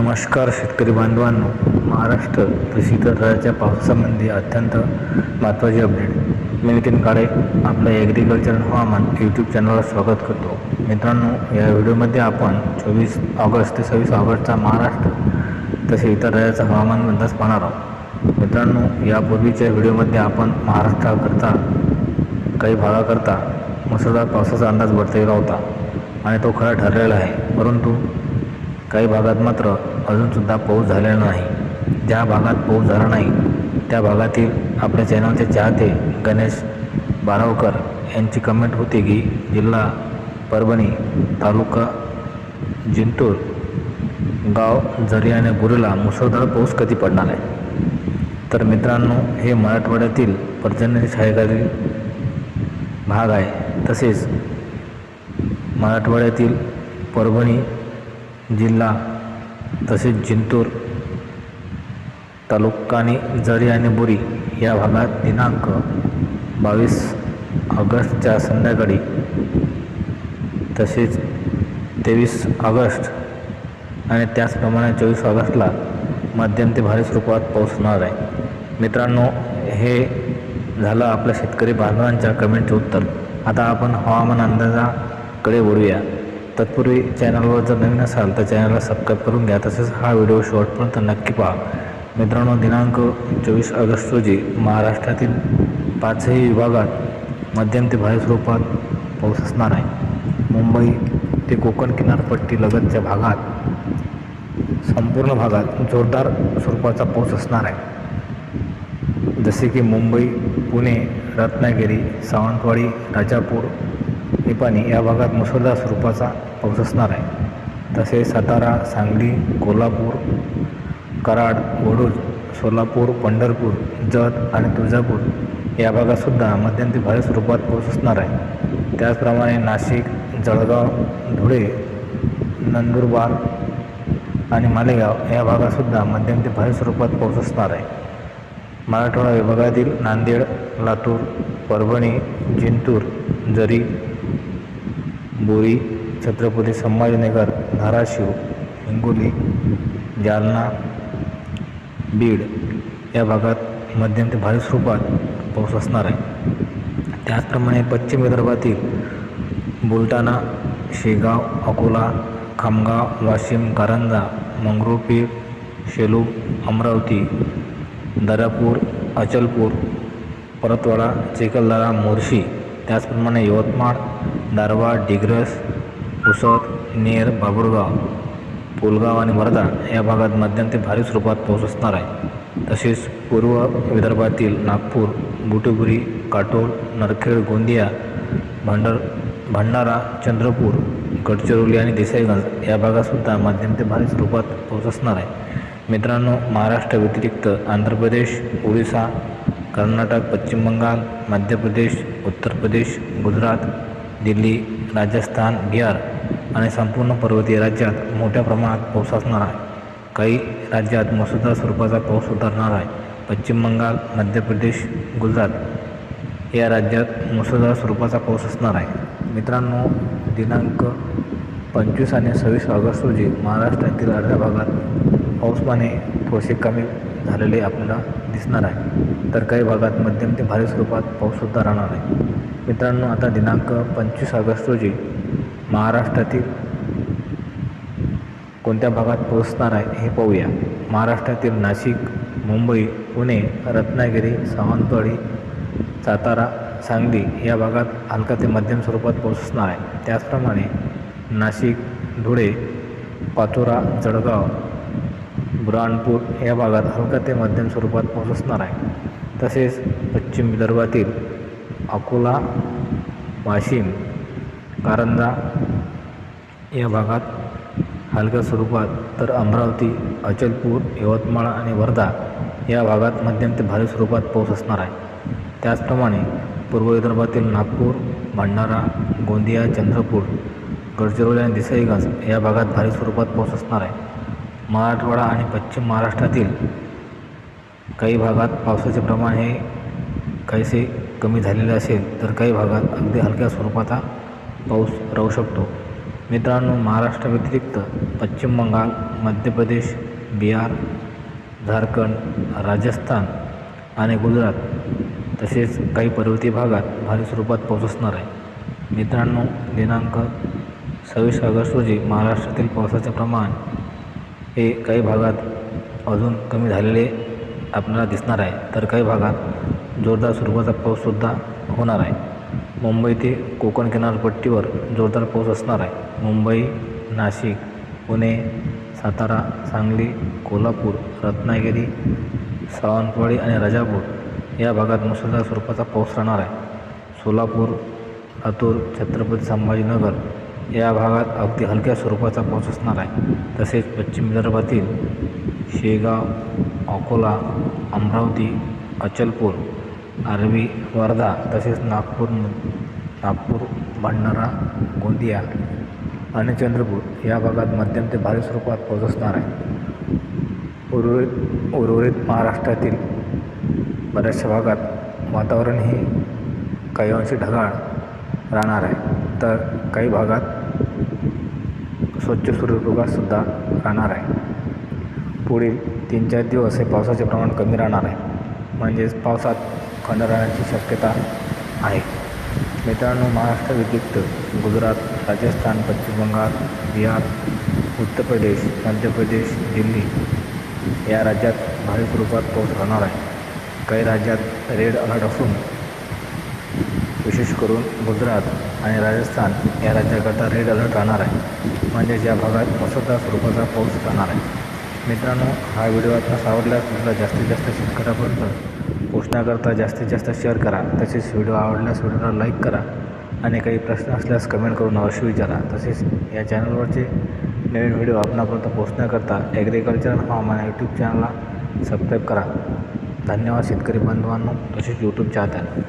नमस्कार शेतकरी बांधवांनो. महाराष्ट्र कृषी तंत्राच्या पावसामध्ये अत्यंत महत्त्वाची अपडेट मी नितीन काळे आपलं ॲग्रिकल्चर हवामान यूट्यूब चॅनलला स्वागत करतो. मित्रांनो या व्हिडिओमध्ये आपण चोवीस ऑगस्ट ते सव्वीस ऑगस्टचा महाराष्ट्र तसे इतर राज्याचा हवामान अंदाज पाहणार आहोत. मित्रांनो यापूर्वीच्या व्हिडिओमध्ये आपण महाराष्ट्राकरता काही भागाकरता मुसळधार पावसाचा अंदाज वर्तविला होता. आणि तो खरा ठरलेला आहे. परंतु काही भागात मात्र अजूनसुद्धा पाऊस झालेला नाही. ज्या भागात पाऊस झाला नाही त्या भागातील आपल्या चॅनलचे चाहते गणेश बारावकर यांची कमेंट होती की जिल्हा परभणी तालुका जिंतूर गाव झरी आणि गुरुला मुसळधार पाऊस कधी पडणार आहे? तर मित्रांनो हे मराठवाड्यातील पर्जन्य छायेखालील भाग आहे. तसेच मराठवाड्यातील परभणी जिल्हा तसेच जिंतूर तालुका जळी जरी आणि बोरी या भागात दिनांक बावीस ऑगस्टच्या संध्याकाळी तसेच तेवीस ऑगस्ट आणि त्याचप्रमाणे चोवीस ऑगस्टला मध्यम ते भारी स्वरूपात पाऊस होणार आहे. मित्रांनो हे झालं आपल्या शेतकरी बांधवांच्या कमेंटचे उत्तर. आता आपण हवामान अंदाजाकडे वळूया. तत्पूर्वी चॅनलवर जर नवीन असाल तर चॅनलला सबस्क्राईब करून घ्या. तसेच हा व्हिडिओ शॉर्टपर्यंत नक्की पहा. मित्रांनो दिनांक चोवीस ऑगस्ट रोजी महाराष्ट्रातील पाचही विभागात मध्यम ते भारी स्वरूपात पाऊस असणार आहे. मुंबई ते कोकण किनारपट्टी लगतच्या भागात संपूर्ण भागात जोरदार स्वरूपाचा पाऊस असणार आहे. जसे की मुंबई पुणे रत्नागिरी सावंतवाडी राजापूर निपाणी या भागात मुसळधार स्वरूपाचा पाऊस असणार आहे. तसेच सातारा सांगली कोल्हापूर कराड वडूज सोलापूर पंढरपूर जत आणि तुळजापूर या भागातसुद्धा मध्यम ते भारी स्वरूपात पाऊस असणार आहे. त्याचप्रमाणे नाशिक जळगाव धुळे नंदुरबार आणि मालेगाव या भागातसुद्धा मध्यम ते भारी स्वरूपात पाऊस असणार आहे. मराठवाडा विभागातील नांदेड लातूर परभणी जिंतूर जरी बोरी छत्रपती संभाजीनगर धाराशिव हिंगोली जालना बीड या भागात मध्यम ते भारी स्वरूपात पाऊस असणार आहे. त्याचप्रमाणे पश्चिम विदर्भातील बुलढाणा शेगाव अकोला खामगाव वाशिम कारंजा मंगरुळपीर शेलू अमरावती दर्यापूर अचलपूर परतवाडा चिखलदरा मोर्शी त्याचप्रमाणे यवतमाळ दारवा डिग्रस पुसद नेर बाबुरगाव पुलगाव आणि वर्धा या भागात मध्यम ते भारी स्वरूपात पाऊस असणार आहे. तसेच पूर्व विदर्भातील नागपूर बुटुबुरी काटोल नरखेड गोंदिया भांडर भंडारा चंद्रपूर गडचिरोली आणि देसाईगंज या भागातसुद्धा मध्यम ते भारी स्वरूपात पाऊस असणार आहे. मित्रांनो महाराष्ट्र व्यतिरिक्त आंध्र प्रदेश ओडिसा कर्नाटक पश्चिम बंगाल मध्य प्रदेश उत्तर प्रदेश गुजरात दिल्ली राजस्थान बिहार आणि संपूर्ण पर्वतीय राज्यात मोठ्या प्रमाणात पाऊस असणार आहे. काही राज्यात मुसळधार स्वरूपाचा पाऊस उतरणार आहे. पश्चिम बंगाल मध्य प्रदेश गुजरात या राज्यात मुसळधार स्वरूपाचा पाऊस असणार आहे. मित्रांनो दिनांक पंचवीस आणि सव्वीस ऑगस्ट रोजी महाराष्ट्रातील अर्ध्या भागात पाऊसमाने थोडेसे कमी झालेले आपल्याला दिसणार आहे. तर काही भागात मध्यम ते भारी स्वरूपात पाऊससुद्धा राहणार आहे. मित्रांनो आता दिनांक पंचवीस ऑगस्ट रोजी महाराष्ट्रातील कोणत्या भागात पोहोचणार आहे हे पाहूया. महाराष्ट्रातील नाशिक मुंबई पुणे रत्नागिरी सावंतवाडी सातारा सांगली या भागात हलका ते मध्यम स्वरूपात पोहोचणार आहे. त्याचप्रमाणे नाशिक धुळे पाचोरा जळगाव बुरहाणपूर या भागात हलका ते मध्यम स्वरूपात पोहोचणार आहे. तसेच पश्चिम विदर्भातील अकोला वाशिम कारंजा या भागात हलक्या स्वरूपात तर अमरावती अचलपूर यवतमाळ आणि वर्धा या भागात मध्यम ते भारी स्वरूपात पाऊस असणार आहे. त्याचप्रमाणे पूर्व विदर्भातील नागपूर भंडारा गोंदिया चंद्रपूर गडचिरोली आणि देसाईगंज या भागात भारी स्वरूपात पाऊस असणार आहे. मराठवाडा आणि पश्चिम महाराष्ट्रातील काही भागात पावसाचे प्रमाण हे काहीसे कमी झालेले असेल तर काही भागात अगदी हलक्या स्वरूपाचा पाऊस राहू शकतो. मित्रांनो महाराष्ट्राव्यतिरिक्त पश्चिम बंगाल मध्य प्रदेश बिहार झारखंड राजस्थान आणि गुजरात तसेच काही पर्वतीय भागात भारी स्वरूपात पाऊस असणार आहे. मित्रांनो दिनांक सव्वीस ऑगस्ट रोजी महाराष्ट्रातील पावसाचे प्रमाण हे काही भागात अजून कमी झालेले आपल्याला दिसणार आहे. तर काही भागात जोरदार स्वरूपाचा पाऊससुद्धा होणार आहे. मुंबई ते कोकण किनारपट्टीवर जोरदार पाऊस असणार आहे. मुंबई नाशिक पुणे सातारा सांगली कोल्हापूर रत्नागिरी सावंतवाडी आणि राजापूर या भागात मुसळधार स्वरूपाचा पाऊस राहणार आहे. सोलापूर लातूर छत्रपती संभाजीनगर या भागात अगदी हलक्या स्वरूपाचा पाऊस असणार आहे. तसेच पश्चिम विदर्भातील शेगाव अकोला अमरावती अचलपूर आर्वी वर्धा तसेच नागपूर नागपूर भंडारा गोंदिया आणि चंद्रपूर या भागात मध्यम ते भारी स्वरूपात पाऊस असणार आहे. उर्वरित उर्वरित महाराष्ट्रातील बऱ्याचशा भागात वातावरण हे काही अंशी ढगाळ राहणार आहे. तर काही भागात स्वच्छ सूर्यप्रकाशसुद्धा राहणार आहे. पुढील तीन चार दिवस हे पावसाचे प्रमाण कमी राहणार आहे. म्हणजेच पावसात खंड राहण्याची शक्यता आहे. मित्रांनो महाराष्ट्र व्यतिरिक्त गुजरात राजस्थान पश्चिम बंगाल बिहार उत्तर प्रदेश मध्य प्रदेश दिल्ली या राज्यात भारी स्वरूपात पाऊस राहणार आहे. काही राज्यात रेड अलर्ट असून विशेष करून गुजरात आणि राजस्थान या राज्याकरता रेड अलर्ट राहणार आहे. म्हणजेच या भागात मुसळधार स्वरूपाचा पाऊस राहणार आहे. मित्रांनो हा व्हिडिओ आपणास आवडल्यास तुम्हाला जास्तीत जास्त शेतकऱ्यापर्यंत पोचण्याकरता जास्तीत जास्त शेअर करा. तसेच व्हिडिओ आवडल्यास व्हिडिओला लाईक करा आणि काही प्रश्न असल्यास कमेंट करून अवश्य विचारा. तसेच या चॅनलवरचे नवीन व्हिडिओ आपणापर्यंत पोचण्याकरता ॲग्रिकल्चर हवामान यूट्यूब चॅनलला सबस्क्राईब करा. धन्यवाद शेतकरी बांधवांनो तसेच यूट्यूब चाहत्यांना